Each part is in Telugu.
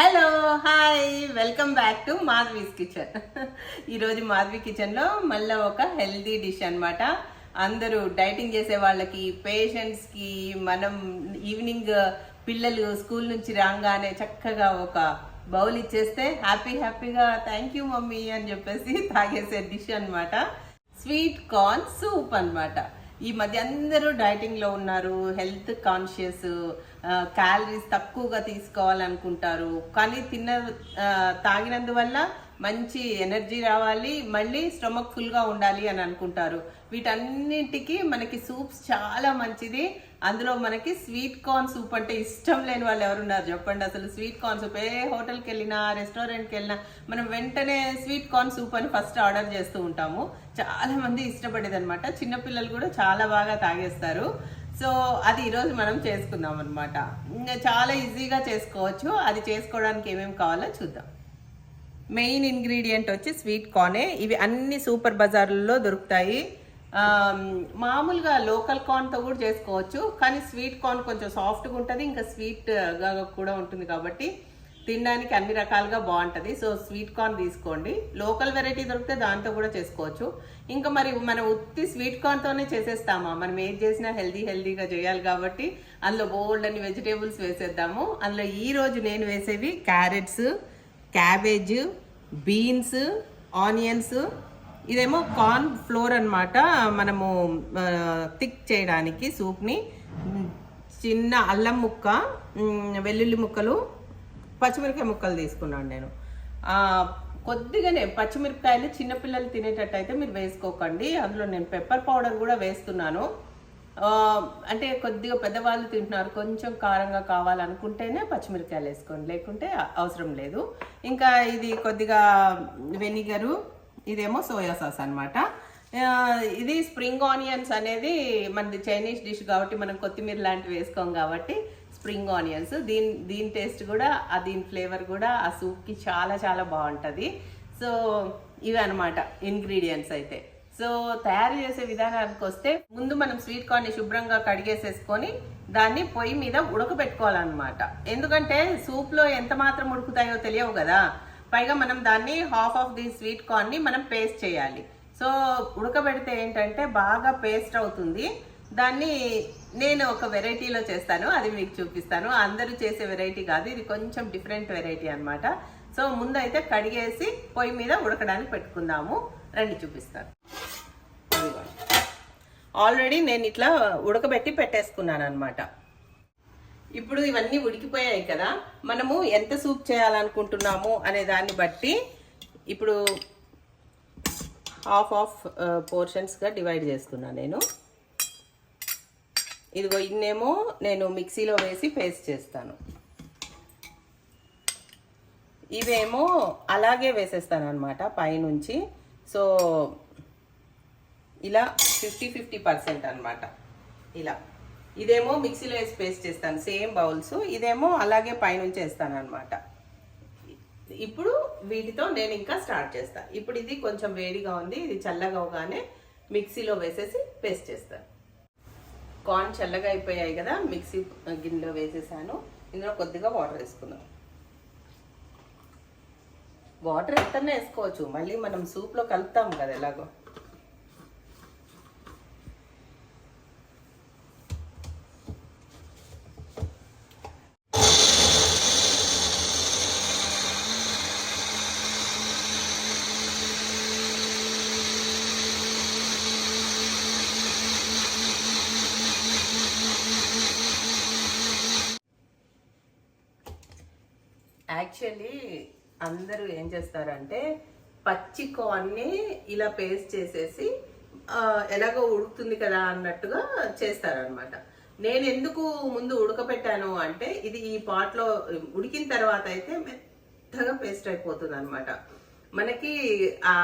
Hello hi welcome back to Madhavi's kitchen ఈరోజు మాధవి కిచెన్లో మళ్ళీ ఒక హెల్దీ డిష్ అనమాట అందరూ డైటింగ్ చేసే వాళ్ళకి పేషెంట్స్కి మనం ఈవినింగ్ పిల్లలు స్కూల్ నుంచి రాగానే చక్కగా ఒక బౌల్ ఇచ్చేస్తే హ్యాపీ హ్యాపీగా థ్యాంక్ యూ మమ్మీ అని చెప్పేసి తాగేసే డిష్ అన్నమాట. స్వీట్ కార్న్ సూప్ అన్నమాట. ఈ మధ్య అందరూ డైటింగ్లో ఉన్నారు హెల్త్ కాన్షియస్ క్యాలరీస్ తక్కువగా తీసుకోవాలనుకుంటారు. కానీ తిన్న తాగినందువల్ల మంచి ఎనర్జీ రావాలి మళ్ళీ స్టమక్ ఫుల్గా ఉండాలి అని అనుకుంటారు. వీటన్నిటికీ మనకి సూప్స్ చాలా మంచిది. అందులో మనకి స్వీట్ కార్న్ సూప్ అంటే ఇష్టం లేని వాళ్ళు ఎవరున్నారు చెప్పండి. అసలు స్వీట్ కార్న్ సూప్ ఏ హోటల్కి వెళ్ళినా రెస్టారెంట్కి వెళ్ళినా మనం వెంటనే స్వీట్ కార్న్ సూప్ అని ఫస్ట్ ఆర్డర్ చేస్తూ ఉంటాము. చాలా మంది ఇష్టపడేది అనమాట చిన్నపిల్లలు కూడా చాలా బాగా తాగేస్తారు. సో అది ఈరోజు మనం చేసుకుందాం అనమాట చాలా ఈజీగా చేసుకోవచ్చు. అది చేసుకోవడానికి ఏమేమి కావాలో చూద్దాం. మెయిన్ ఇంగ్రీడియంట్ వచ్చి స్వీట్ కార్నే. ఇవి అన్ని సూపర్ బజార్లలో దొరుకుతాయి. మామూలుగా లోకల్ కార్న్తో కూడా చేసుకోవచ్చు కానీ స్వీట్ కార్న్ కొంచెం సాఫ్ట్గా ఉంటుంది ఇంకా స్వీట్గా కూడా ఉంటుంది కాబట్టి తినడానికి అన్ని రకాలుగా బాగుంటుంది. సో స్వీట్ కార్న్ తీసుకోండి. లోకల్ వెరైటీ దొరికితే దాంతో కూడా చేసుకోవచ్చు. ఇంకా మరి మనం ఉత్తి స్వీట్ కార్న్తోనే చేసేస్తామా? మనం ఏది చేసినా హెల్దీ హెల్దీగా చేయాలి కాబట్టి అందులో బోల్డ్ అని వెజిటేబుల్స్ వేసేద్దాము. అందులో ఈ రోజు నేను వేసేవి క్యారెట్స్. క్యాబేజ్ బీన్స్ ఆనియన్స్ ఇదేమో కార్న్ ఫ్లోర్ అన్నమాట. మనము థిక్ చేయడానికి సూప్ని. చిన్న అల్లం ముక్క వెల్లుల్లి ముక్కలు పచ్చిమిరపకాయ ముక్కలు తీసుకున్నాను నేను. కొద్దిగానే పచ్చిమిరపకాయలు చిన్నపిల్లలు తినేటట్టు అయితే మీరు వేసుకోకండి. అందులో నేను పెప్పర్ పౌడర్ కూడా వేస్తున్నాను. అంటే కొద్దిగా పెద్దవాళ్ళు తింటున్నారు. కొంచెం కారంగా కావాలనుకుంటేనే పచ్చిమిరపకాయలు వేసుకోండి. లేకుంటే అవసరం లేదు. ఇంకా ఇది కొద్దిగా వెనిగరు ఇదేమో సోయా సాస్ అనమాట ఇది స్ప్రింగ్ ఆనియన్స్ అనేది మనది చైనీస్ డిష్ కాబట్టి మనం కొత్తిమీర లాంటివి వేసుకోం కాబట్టి స్ప్రింగ్ ఆనియన్స్. దీని దీని టేస్ట్ కూడా ఆ దీని ఫ్లేవర్ కూడా ఆ సూప్కి చాలా చాలా బాగుంటుంది. సో ఇవి అనమాట ఇంగ్రీడియంట్స్ అయితే. సో తయారు చేసే విధానానికి వస్తే ముందు మనం స్వీట్ కార్న్ని శుభ్రంగా కడిగేసేసుకొని దాన్ని పొయ్యి మీద ఉడకబెట్టుకోవాలన్నమాట. ఎందుకంటే సూప్లో ఎంత మాత్రం ఉడుకుతాయో తెలియవు కదా. పైగా మనం దాన్ని హాఫ్ ఆఫ్ ది స్వీట్ కార్న్ని మనం పేస్ట్ చేయాలి. సో ఉడకబెడితే ఏంటంటే బాగా పేస్ట్ అవుతుంది. దాన్ని నేను ఒక వెరైటీలో చేస్తాను. అది మీకు చూపిస్తాను. అందరూ చేసే వెరైటీ కాదు. ఇది కొంచెం డిఫరెంట్ వెరైటీ అనమాట సో ముందైతే కడిగేసి పొయ్యి మీద ఉడకడానికి పెట్టుకుందాము. రండి చూపిస్తాను. ఆల్రెడీ నేను ఇట్లా ఉడకబెట్టి పెట్టేసుకున్నాను అనమాట ఇప్పుడు ఇవన్నీ ఉడికిపోయాయి కదా మనము ఎంత సూప్ చేయాలనుకుంటున్నాము అనే దాన్ని బట్టి ఇప్పుడు హాఫ్ ఆఫ్ పోర్షన్స్గా డివైడ్ చేస్తున్నాను నేను. ఇదిగో ఇన్నేమో నేను మిక్సీలో వేసి పేస్ట్ చేస్తాను. ఇవేమో అలాగే వేసేస్తాను అనమాట పైనుంచి. సో ఇలా ఫిఫ్టీ ఫిఫ్టీ పర్సెంట్ అనమాట ఇలా. ఇదేమో మిక్సీలో వేసి పేస్ట్ చేస్తాను సేమ్ బౌల్స్. ఇదేమో అలాగే పైనుంచి వేస్తాను అనమాట ఇప్పుడు వీటితో నేను ఇంకా స్టార్ట్ చేస్తాను ఇప్పుడు ఇది కొంచెం వేడిగా ఉంది ఇది చల్లగా అవగానే మిక్సీలో వేసేసి పేస్ట్ చేస్తాను కార్న్ చల్లగా అయిపోయాయి కదా మిక్సీ గిన్నెలో వేసేసాను. ఇందులో కొద్దిగా వాటర్ వేసుకుందాం. వాటర్ ఎంతనే వేసుకోవచ్చు. మళ్ళీ మనం సూప్లో కలుపుతాం కదా ఎలాగో. యాక్చువల్లీ అందరూ ఏం చేస్తారంటే పచ్చి కార్న్ని ఇలా పేస్ట్ చేసేసి ఎలాగో ఉడుకుతుంది కదా అన్నట్టుగా చేస్తారనమాట నేను ఎందుకు ముందు ఉడకబెట్టాను అంటే ఇది ఈ పాట్లో ఉడికిన తర్వాత అయితే మెత్తగా పేస్ట్ అయిపోతుంది అనమాట మనకి ఆ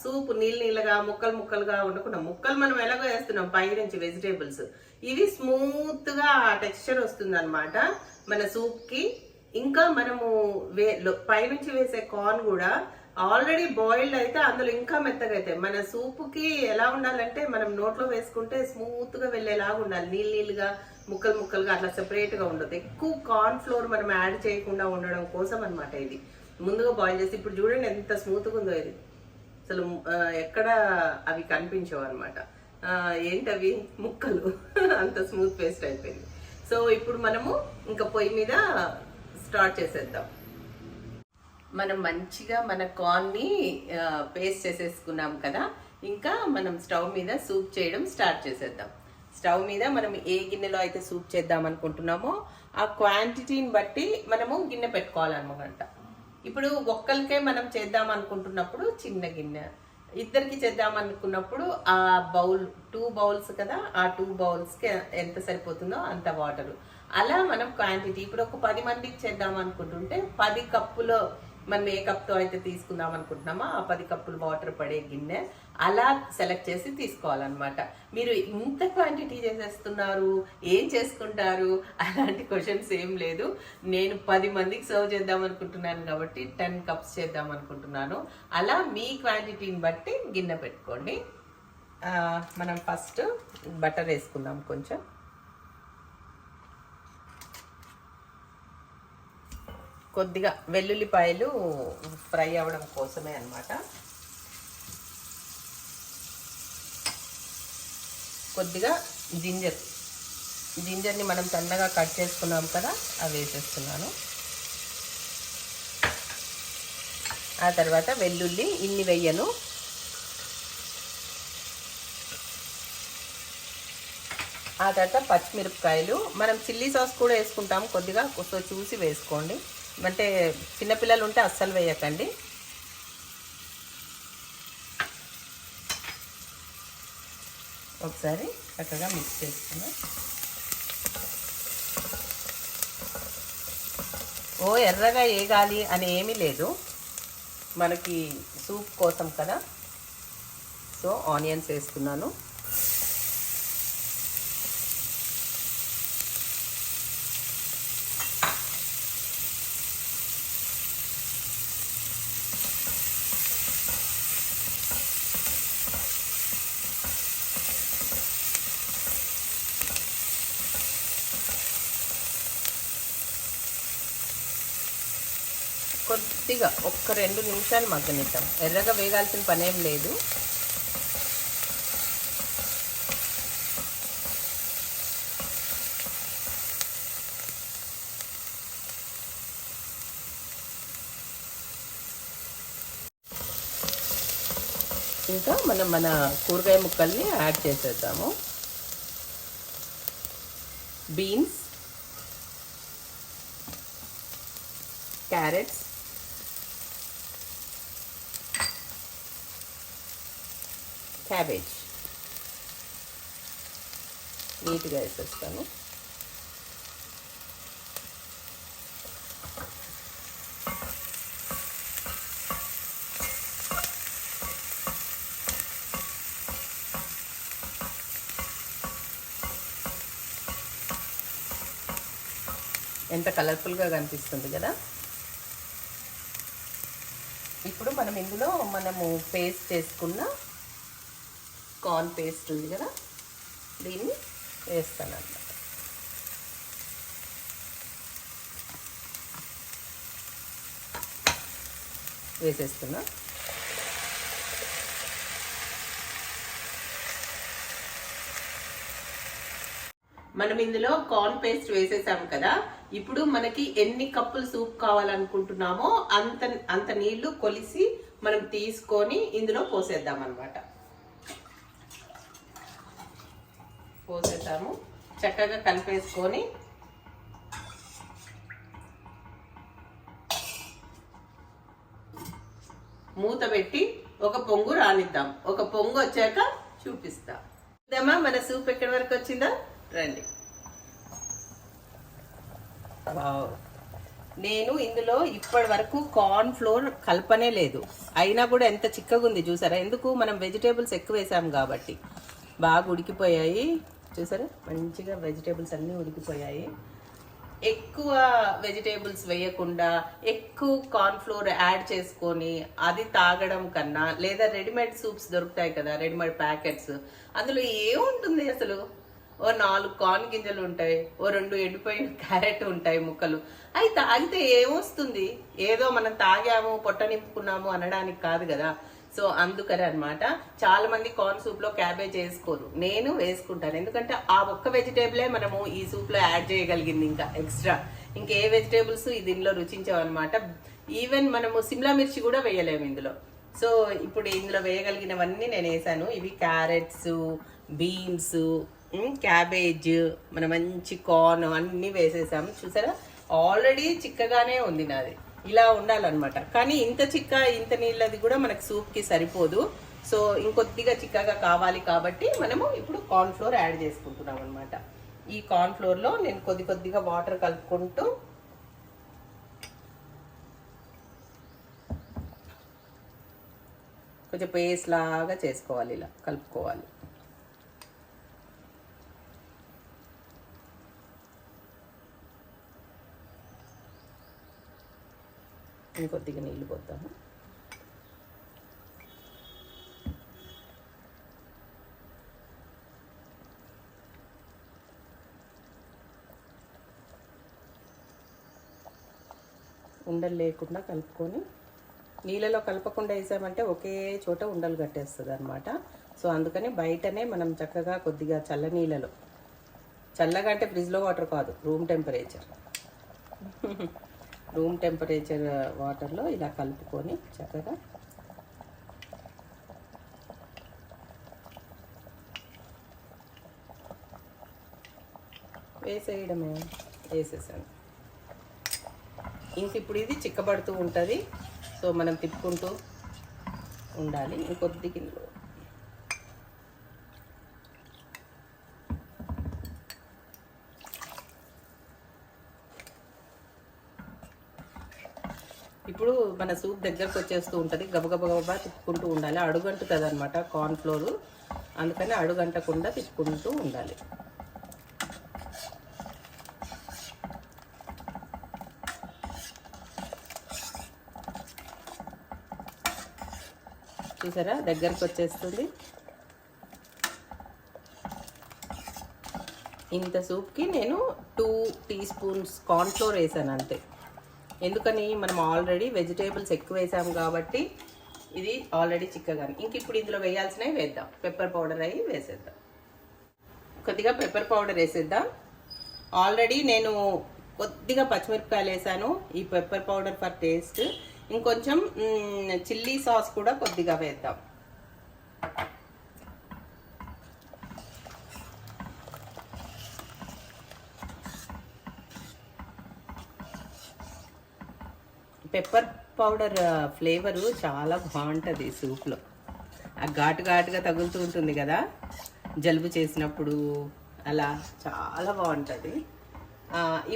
సూప్ నీళ్ళ నీళ్ళగా ముక్కలు ముక్కలుగా ఉండకుండా ముక్కలు మనం ఎలాగో వేస్తున్నాం పై నుంచి వెజిటేబుల్స్ ఇవి స్మూత్గా టెక్స్చర్ వస్తుంది అనమాట మన సూప్కి ఇంకా మనము వే పైనుంచి వేసే కార్న్ కూడా ఆల్రెడీ బాయిల్డ్ అయితే అందులో ఇంకా మెత్తగా అవుతాయి మన సూపుకి ఎలా ఉండాలంటే మనం నోట్లో వేసుకుంటే స్మూత్గా వెళ్ళేలాగా ఉండాలి. నీళ్ళు నీళ్ళుగా ముక్కలు ముక్కలుగా అట్లా సెపరేట్గా ఉండదు. ఎక్కువ కార్న్ ఫ్లోర్ మనం యాడ్ చేయకుండా ఉండడం కోసం అనమాట ఇది. ముందుగా బాయిల్ చేసి ఇప్పుడు చూడండి ఎంత స్మూత్గా ఉందో ఇది. అసలు ఎక్కడ అవి కనిపించవు అనమాట ఏంటవి ముక్కలు. అంత స్మూత్ పేస్ట్ అయిపోయింది. సో ఇప్పుడు మనము ఇంకా పొయ్యి మీద స్టార్ట్ చేసేద్దాం. మనం మంచిగా మన కార్న్ని పేస్ట్ చేసేసుకున్నాం కదా ఇంకా మనం స్టవ్ మీద సూప్ చేయడం స్టార్ట్ చేసేద్దాం. స్టవ్ మీద మనం ఏ గిన్నెలో అయితే సూప్ చేద్దాం అనుకుంటున్నామో ఆ క్వాంటిటీని బట్టి మనము గిన్నె పెట్టుకోవాలన్నమాట. ఇప్పుడు ఒక్కరికే మనం చేద్దాం అనుకుంటున్నప్పుడు చిన్న గిన్నె. ఇద్దరికి చేద్దాం అనుకున్నప్పుడు ఆ బౌల్ టూ బౌల్స్ కదా ఆ టూ బౌల్స్కి ఎంత సరిపోతుందో అంత వాటర్. అలా మనం క్వాంటిటీ ఇప్పుడు ఒక పది మందికి చేద్దాం అనుకుంటుంటే పది కప్పులో మనం ఏ కప్తో అయితే తీసుకుందాం అనుకుంటున్నామో ఆ పది కప్పులు వాటర్ పడే గిన్నె అలా సెలెక్ట్ చేసి తీసుకోవాలన్నమాట. మీరు ఇంత క్వాంటిటీ చేసేస్తున్నారు ఏం చేసుకుంటారు? అలాంటి క్వశ్చన్స్ ఏం లేదు. నేను పది మందికి సర్వ్ చేద్దాం అనుకుంటున్నాను కాబట్టి టెన్ కప్స్ చేద్దాం అనుకుంటున్నాను. అలా మీ క్వాంటిటీని బట్టి గిన్నె పెట్టుకోండి. మనం ఫస్ట్ బటర్ వేసుకుందాం కొంచెం. కొద్దిగా వెల్లుల్లిపాయలు ఫ్రై అవ్వడం కోసమే అనమాట కొద్దిగా జింజర్. జింజర్ని మనం సన్నగా కట్ చేసుకున్నాం కదా అవి వేసేస్తున్నాను. ఆ తర్వాత వెల్లుల్లి ఇన్ని వెయ్యను ఆ తర్వాత పచ్చిమిరపకాయలు. మనం చిల్లీ సాస్ కూడా వేసుకుంటాం కొద్దిగా సో చూసి వేసుకోండి. అంటే చిన్నపిల్లలు ఉంటే అస్సలు వేయకండి. ఒకసారి చక్కగా మిక్స్ చేసుకున్నాం ఓ ఎర్రగా వేగాలి అని ఏమీ లేదు. మనకి సూప్ కోసం కదా. సో ఆనియన్స్ వేసుకున్నాను కొద్దిగా ఒక్క రెండు నిమిషాలు మగ్గనిద్దాం. ఎర్రగా వేగాల్సిన పనేం లేదు. ఇంకా మనం మన కూరగాయ ముక్కల్ని యాడ్ చేసేద్దాము. Beans carrots cabbage. నీట్గా వేసేస్తాను. ఎంత కలర్ఫుల్గా కనిపిస్తుంది కదా. ఇప్పుడు మనం ఇందులో మనము పేస్ట్ చేసుకున్న కార్న్ పేస్ట్ ఉంది కదా దీన్ని వేస్తాను అన్నమాట వేసేస్తున్నా. మనం ఇందులో కార్న్ పేస్ట్ వేసేసాం కదా ఇప్పుడు మనకి ఎన్ని కప్పులు సూప్ కావాలనుకుంటున్నామో అంత అంత నీళ్ళు కొలిసి మనం తీసుకొని ఇందులో పోసేద్దాం అనమాట పోసేసాము చక్కగా కలిపేసుకొని మూత పెట్టి ఒక పొంగు రానిద్దాం. ఒక పొంగు వచ్చాక చూపిస్తా. చూద్దామా మన సూప్ ఎక్కడి వరకు వచ్చిందా? రండి. వావ్. నేను ఇందులో ఇప్పటి వరకు కార్న్ ఫ్లోర్ కలపనే లేదు. అయినా కూడా ఎంత చిక్కగా ఉంది చూసారా? ఎందుకు? మనం వెజిటేబుల్స్ ఎక్కువ వేసాం కాబట్టి. బాగా ఉడికిపోయాయి. చూసారా? మంచిగా వెజిటేబుల్స్ అన్నీ ఉడికిపోయాయి. ఎక్కువ వెజిటేబుల్స్ వేయకుండా ఎక్కువ కార్న్ ఫ్లోర్ యాడ్ చేసుకొని అది తాగడం కన్నా లేదా రెడీమేడ్ సూప్స్ దొరుకుతాయి కదా రెడీమేడ్ ప్యాకెట్స్ అందులో ఏముంటుంది అసలు? ఓ నాలుగు కార్న్ గింజలు ఉంటాయి ఓ రెండు ఎండిపోయిన క్యారెట్ ఉంటాయి ముక్కలు. అవి తాగితే ఏమొస్తుంది? ఏదో మనం తాగాము పొట్ట నింపుకున్నాము అనడానికి కాదు కదా. సో అందుకని అనమాట చాలా మంది కార్న్ సూప్లో క్యాబేజ్ వేసుకోరు. నేను వేసుకుంటాను. ఎందుకంటే ఆ ఒక్క వెజిటేబులే మనము ఈ సూప్లో యాడ్ చేయగలిగింది ఇంకా ఎక్స్ట్రా ఇంకే వెజిటేబుల్స్ దీనిలో రుచించామన్నమాట ఈవెన్ మనము సిమ్లా మిర్చి కూడా వేయలేము ఇందులో. సో ఇప్పుడు ఇందులో వేయగలిగినవన్నీ నేను వేసాను. ఇవి క్యారెట్స్ బీన్స్ క్యాబేజ్ మన మంచి కార్న్ అన్నీ వేసేసాము. చూసారా? ఆల్రెడీ చిక్కగానే ఉంది నాది. ఇలా ఉండాలన్నమాట. కానీ ఇంత చిక్క ఇంత నీళ్ళది కూడా మనకు సూప్కి సరిపోదు. సో ఇంకొద్దిగా చిక్కగా కావాలి కాబట్టి మనము ఇప్పుడు కార్న్ఫ్లోర్ యాడ్ చేసుకుంటున్నాం అనమాట ఈ కార్న్ ఫ్లోర్లో నేను కొద్ది కొద్దిగా వాటర్ కలుపుకుంటూ కొంచెం పేస్ట్ లాగా చేసుకోవాలి ఇలా కలుపుకోవాలి. ఇంకొద్దిగా నీళ్ళు పోద్దాము. ఉండలు లేకుండా కలుపుకొని నీళ్ళలో కలపకుండా వేసామంటే ఒకే చోట ఉండలు కట్టేస్తుంది అనమాట సో అందుకని బయటనే మనం చక్కగా కొద్దిగా చల్ల నీళ్ళలో చల్లగా అంటే ఫ్రిడ్జ్లో వాటర్ కాదు రూమ్ టెంపరేచర్. రూమ్ టెంపరేచర్ వాటర్లో ఇలా కలుపుకొని చక్కగా వేసేయడమే వేసేసాను. ఇంక ఇప్పుడు ఇది చిక్కబడుతూ ఉంటుంది. సో మనం తిప్పుకుంటూ ఉండాలి. ఇంకొద్ది కింద ఇప్పుడు మన సూప్ దగ్గరకు వచ్చేస్తూ ఉంటుంది. గబగబగబా తిప్పుకుంటూ ఉండాలి. అడుగంటుతుంది అనమాట కార్న్ఫ్లోర్ అందుకని అడుగంటకుండా తిప్పుకుంటూ ఉండాలి. చూసారా? దగ్గరకు వచ్చేస్తుంది. ఇంత సూప్కి నేను టూ టీ స్పూన్స్ కార్న్ఫ్లోర్ వేసాను అంతే. ఎందుకని మనం ఆల్రెడీ వెజిటేబుల్స్ ఎక్కువ వేసాం కాబట్టి ఇది ఆల్రెడీ చిక్కగాని. ఇంక ఇప్పుడు ఇందులో వేయాల్సినవి వేద్దాం. పెప్పర్ పౌడర్ అయ్యి వేసేద్దాం. కొద్దిగా పెప్పర్ పౌడర్ వేసేద్దాం. ఆల్రెడీ నేను కొద్దిగా పచ్చిమిరపకాయలు వేసాను. ఈ పెప్పర్ పౌడర్ ఫర్ టేస్ట్ ఇంకొంచెం చిల్లీ సాస్ కూడా కొద్దిగా వేద్దాం. పెప్పర్ పౌడర్ ఫ్లేవరు చాలా బాగుంటుంది సూప్లో. ఆ ఘాటు ఘాటుగా తగులుతూ ఉంటుంది కదా జలుబు చేసినప్పుడు అలా చాలా బాగుంటుంది.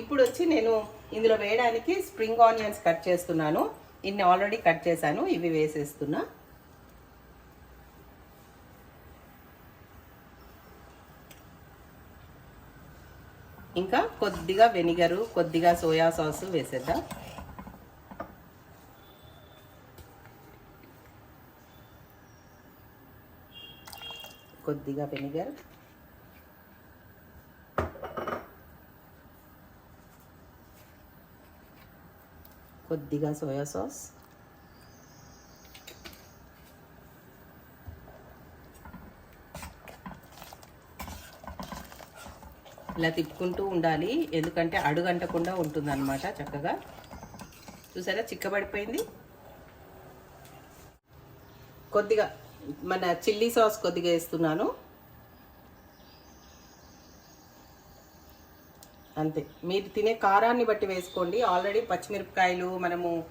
ఇప్పుడు వచ్చి నేను ఇందులో వేయడానికి స్ప్రింగ్ ఆనియన్స్ కట్ చేస్తున్నాను. ఇన్ని ఆల్రెడీ కట్ చేశాను ఇవి వేసేస్తున్నా. ఇంకా కొద్దిగా వెనిగరు కొద్దిగా సోయా సాస్ వేసేద్దాం. కొద్దిగా వెనిగర్. కొద్దిగా సోయా సాస్. ఇలా తిప్పుకుంటూ ఉండాలి. ఎందుకంటే అడుగంటకుండా ఉంటుందన్నమాట చక్కగా. చూసారా? చిక్కబడిపోయింది. కొద్దిగా మన చిల్లీ సాస్ కొద్దిగా వేస్తున్నాను. అంతే. మీరు తినే కారాన్ని బట్టి వేసుకోండి. ఆల్రెడీ పచ్చిమిరపకాయలు మనము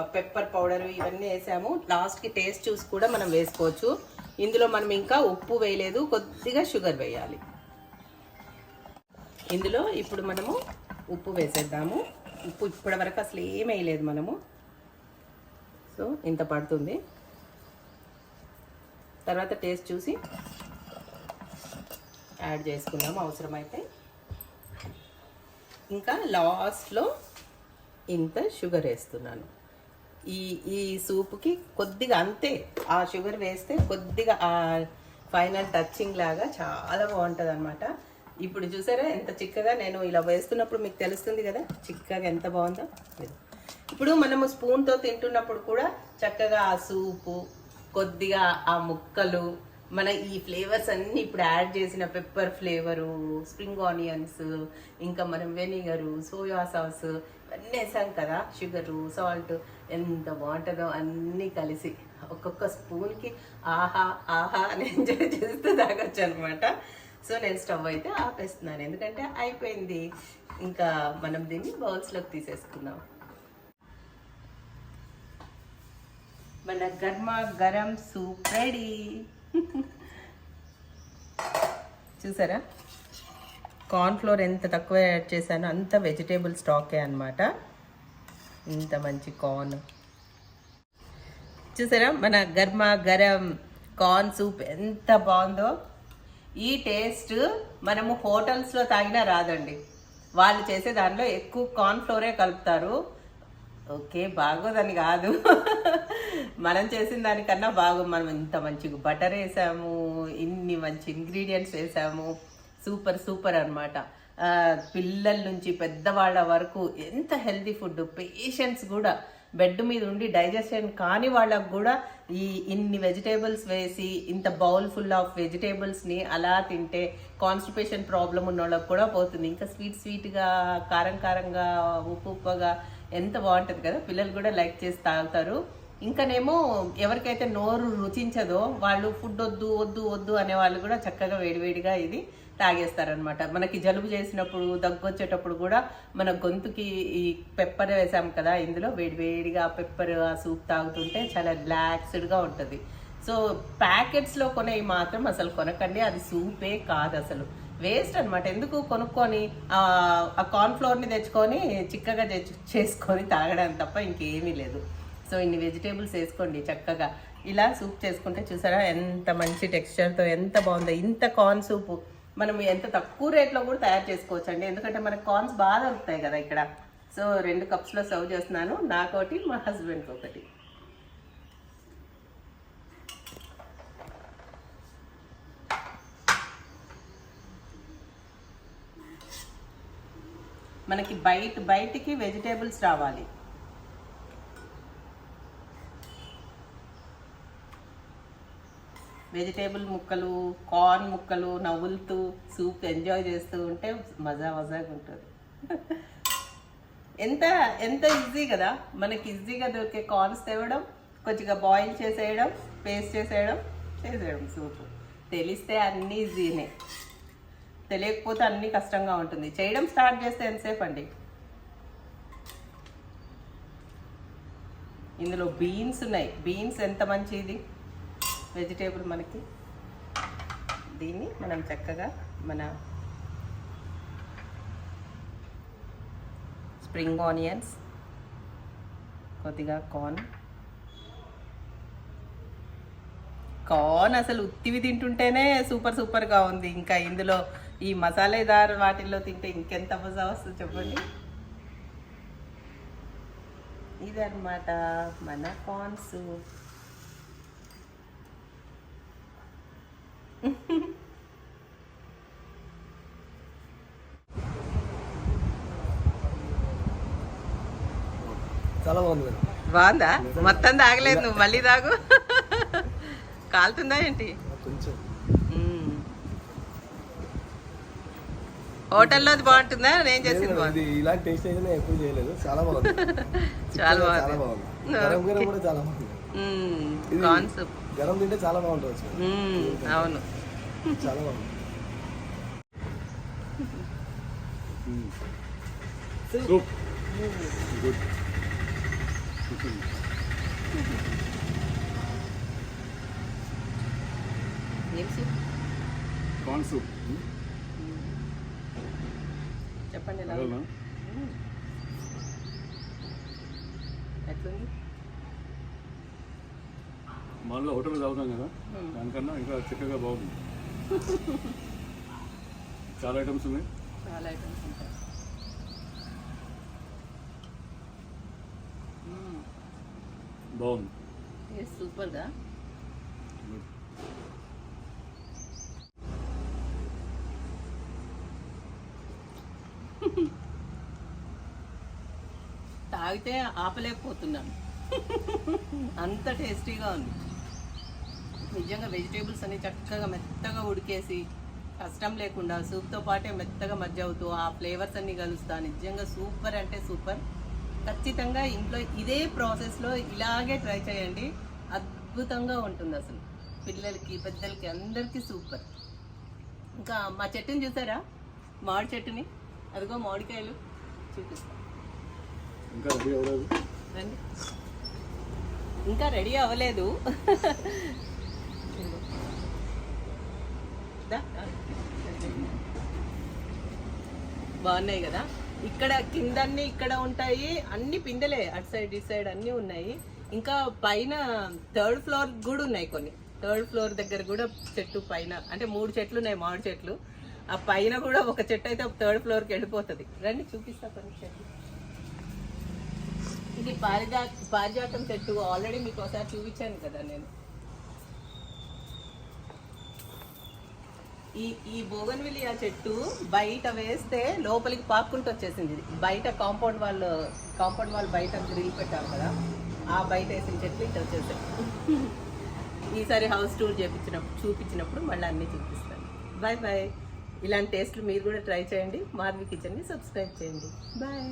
పెప్పర్ పౌడర్ ఇవన్నీ వేసాము. లాస్ట్కి టేస్ట్ చూసి కూడా మనం వేసుకోవచ్చు. ఇందులో మనం ఇంకా ఉప్పు వేయలేదు. కొద్దిగా షుగర్ వేయాలి. ఇందులో ఇప్పుడు మనము ఉప్పు వేసేద్దాము. ఉప్పు ఇప్పటి వరకు అసలు ఏం వేయలేదు మనము. సో ఇంత పడుతుంది. తర్వాత టేస్ట్ చూసి యాడ్ చేసుకుందాము అవసరమైతే. ఇంకా లాస్ట్లో ఇంత షుగర్ వేస్తున్నాను. ఈ ఈ సూప్కి కొద్దిగా అంతే ఆ షుగర్ వేస్తే కొద్దిగా ఆ ఫైనల్ టచ్చింగ్ లాగా చాలా బాగుంటుంది అనమాట ఇప్పుడు చూసారా ఎంత చిక్కగా నేను ఇలా వేస్తున్నప్పుడు మీకు తెలుస్తుంది కదా చిక్కగా ఎంత బాగుందో. ఇప్పుడు మనము స్పూన్తో తింటున్నప్పుడు కూడా చక్కగా ఆ సూపు కొద్దిగా ఆ ముక్కలు మన ఈ ఫ్లేవర్స్ అన్ని ఇప్పుడు యాడ్ చేసిన పెప్పర్ ఫ్లేవరు స్ప్రింగ్ ఆనియన్స్ ఇంకా మనం వెనిగరు సోయా సాస్ అన్నీ వేసాం కదా షుగరు సాల్ట్ ఎంత బాగుంటుందో అన్నీ కలిసి. ఒక్కొక్క స్పూన్కి ఆహా ఆహా అని ఎంజాయ్ చేస్తూ తాగొచ్చు అనమాట సో నేను స్టవ్ అయితే ఆపేస్తున్నాను. ఎందుకంటే అయిపోయింది. ఇంకా మనం దీన్ని బౌల్స్లోకి తీసేసుకుందాం. మన గర్మా గరం సూప్ రెడీ చూసారా? కార్న్ ఫ్లోర్ ఎంత తక్కువ యాడ్ చేశానో అంత వెజిటేబుల్ స్టాకే అన్నమాట. ఇంత మంచి కార్న్. చూసారా? మన గర్మా గరం కార్న్ సూప్ ఎంత బాగుందో. ఈ టేస్ట్ మనము హోటల్స్లో తాగినా రాదండి. వాళ్ళు చేసే దానిలో ఎక్కువ కార్న్ ఫ్లోరే కలుపుతారు. ఓకే బాగోదని కాదు. మనం చేసిన దానికన్నా బాగు మనం ఇంత మంచిగా బటర్ వేసాము ఇన్ని మంచి ఇంగ్రీడియంట్స్ వేసాము. సూపర్ సూపర్ అనమాట పిల్లల నుంచి పెద్దవాళ్ళ వరకు ఎంత హెల్తీ ఫుడ్ పేషెంట్స్ కూడా. బెడ్ మీద ఉండి డైజెషన్ కాని వాళ్ళకు కూడా ఈ ఇన్ని వెజిటేబుల్స్ వేసి ఇంత బౌల్ ఫుల్ ఆఫ్ వెజిటేబుల్స్ని అలా తింటే కాన్స్టిపేషన్ ప్రాబ్లం ఉన్న వాళ్ళకి కూడా పోతుంది. ఇంకా స్వీట్ స్వీట్గా కారం కారంగా ఉప్పు ఉప్పగా ఎంత బాగుంటుంది కదా పిల్లలు కూడా లైక్ చేసి తాగుతారు. ఇంకానేమో ఎవరికైతే నోరు రుచించదో వాళ్ళు ఫుడ్ వద్దు వద్దు వద్దు అనే వాళ్ళు కూడా చక్కగా వేడివేడిగా ఇది తాగేస్తారనమాట మనకి జలుబు చేసినప్పుడు దగ్గు వచ్చేటప్పుడు కూడా మన గొంతుకి ఈ పెప్పర్ వేసాం కదా ఇందులో వేడివేడిగా పెప్పర్ ఆ సూప్ తాగుతుంటే చాలా రిలాక్స్డ్గా ఉంటుంది. సో ప్యాకెట్స్లో కొనేవి మాత్రం అసలు కొనకండి అది సూపే కాదు అసలు. వేస్ట్ అనమాట ఎందుకు కొనుక్కొని ఆ కార్న్ఫ్లోర్ని తెచ్చుకొని చిక్కగా తెచ్చు చేసుకొని తాగడం తప్ప ఇంకేమీ లేదు. సో ఇన్ని వెజిటేబుల్స్ వేసుకోండి చక్కగా. ఇలా సూప్ చేసుకుంటే చూసారా ఎంత మంచి టెక్స్చర్తో ఎంత బాగుందో. ఇంత కార్న్ సూపు మనం ఎంత తక్కువ రేట్లో కూడా తయారు చేసుకోవచ్చు అండి ఎందుకంటే మనకు కార్న్స్ బాగా దొరుకుతాయి కదా ఇక్కడ. సో రెండు కప్స్లో సర్వ్ చేస్తున్నాను. నాకోటి మా హస్బెండ్కి ఒకటి. మనకి బయట బయటికి వెజిటేబుల్స్ రావాలి. వెజిటేబుల్ ముక్కలు కార్న్ ముక్కలు నవ్వులుతూ సూప్ ఎంజాయ్ చేస్తూ ఉంటే మజా మజాగా ఉంటుంది. ఎంత ఎంత ఈజీ కదా? మనకి ఈజీగా దొరికే కార్న్స్ తేవడం కొద్దిగా బాయిల్ చేసేయడం పేస్ట్ చేసేయడం చేసేయడం సూప్. తెలిస్తే అన్నీ ఈజీనే. తెలియకపోతే అన్నీ కష్టంగా ఉంటుంది. చేయడం స్టార్ట్ చేస్తే ఎంతసేపు అండి? ఇందులో బీన్స్ ఉన్నాయి. బీన్స్ ఎంత మంచిది? వెజిటేబుల్ మనకి? దీన్ని మనం చక్కగా మన స్ప్రింగ్ ఆనియన్స్ కొద్దిగా కార్న్ కార్న్ అసలు ఉత్తివి తింటుంటేనే సూపర్ సూపర్గా ఉంది. ఇంకా ఇందులో ఈ మసాలేదార్ వాటిల్లో తింటే ఇంకెంత మజా వస్తుంది చెప్పండి? ఇదన్నమాట మన చాలా బాగుంది మేడం. బాగుందా? మొత్తం తాగలేదు నువ్వు మళ్ళీ తాగు. కాలుతుందా ఏంటి? కొంచెం. హోటల్లో అది బాగుంటుందా? నేను చేసింది బాగుంది ఇది ఇలాంటి టేస్ట్ అయితే నేను ఎప్పుడు చేయలేదు. చాలా బాగుంది. చాలా బాగుంది. చాలా బాగుంది గరం గరం కూడా చాలా బాగుంది. Corn soup. గరం తింటే చాలా బాగుంటుంది. అవును. చాలా బాగుంది. Soup. Good. ఏం సూప్. చెప్పండి మనలో హోటల్ తాగుతాం కదా hmm. దానికన్నా ఇంకా చక్కగా బాగుంది. చాలా ఐటమ్స్ ఉన్నాయి. చాలా ఐటమ్స్ ఉంటాయి. Hmm. బాగుంది. సూపర్గా తాగితే ఆపలేకపోతున్నాను. అంత టేస్టీగా ఉంది. నిజంగా వెజిటేబుల్స్ అన్ని చక్కగా మెత్తగా ఉడికేసి కష్టం లేకుండా సూప్తో పాటే మెత్తగా మధ్య అవుతూ ఆ ఫ్లేవర్స్ అన్ని కలుస్తా. నిజంగా సూపర్ అంటే సూపర్. ఖచ్చితంగా ఇంట్లో ఇదే ప్రాసెస్లో ఇలాగే ట్రై చేయండి. అద్భుతంగా ఉంటుంది అసలు. పిల్లలకి పెద్దలకి అందరికీ సూపర్. ఇంకా మా చెట్టుని చూసారా? మామిడి చెట్టుని. అదిగో మామిడికాయలు. చూపిస్తాను ఇంకా రెడీ అవ్వలేదు. ఇంకా రెడీ అవ్వలేదు. బాగున్నాయి కదా? ఇక్కడ కిందన్ని ఇక్కడ ఉంటాయి అన్ని పిందెలే అటు సైడ్ ఇటు సైడ్ అన్నీ ఉన్నాయి. ఇంకా పైన థర్డ్ ఫ్లోర్ కూడా ఉన్నాయి కొన్ని. థర్డ్ ఫ్లోర్ దగ్గర కూడా చెట్టు పైన అంటే మూడు చెట్లు ఉన్నాయి మామిడి చెట్లు. ఆ పైన కూడా ఒక చెట్టు అయితే థర్డ్ ఫ్లోర్కి వెళ్ళిపోతుంది. రండి చూపిస్తా కొన్ని చెట్లు ఇది పారిజా పారిజాతం చెట్టు ఆల్రెడీ మీకు ఒకసారి చూపించాను కదా నేను. ఈ ఈ బోగన్విలియా చెట్టు బయట వేస్తే లోపలికి పాక్కుంటూ వచ్చేసింది. ఇది బయట కాంపౌండ్ వాళ్ళు కాంపౌండ్ వాళ్ళు బయట గ్రిల్ పెట్టారు కదా ఆ బయట వేసిన చెట్లు ఇట్లా వచ్చేసాయి. ఈసారి హౌస్ టూర్ చేపించినప్పుడు చూపించినప్పుడు మళ్ళీ అన్నీ చూపిస్తాను. బాయ్ బాయ్ ఇలాంటి టేస్ట్లు మీరు కూడా ట్రై చేయండి. మార్వి కిచెన్ని సబ్స్క్రైబ్ చేయండి. బాయ్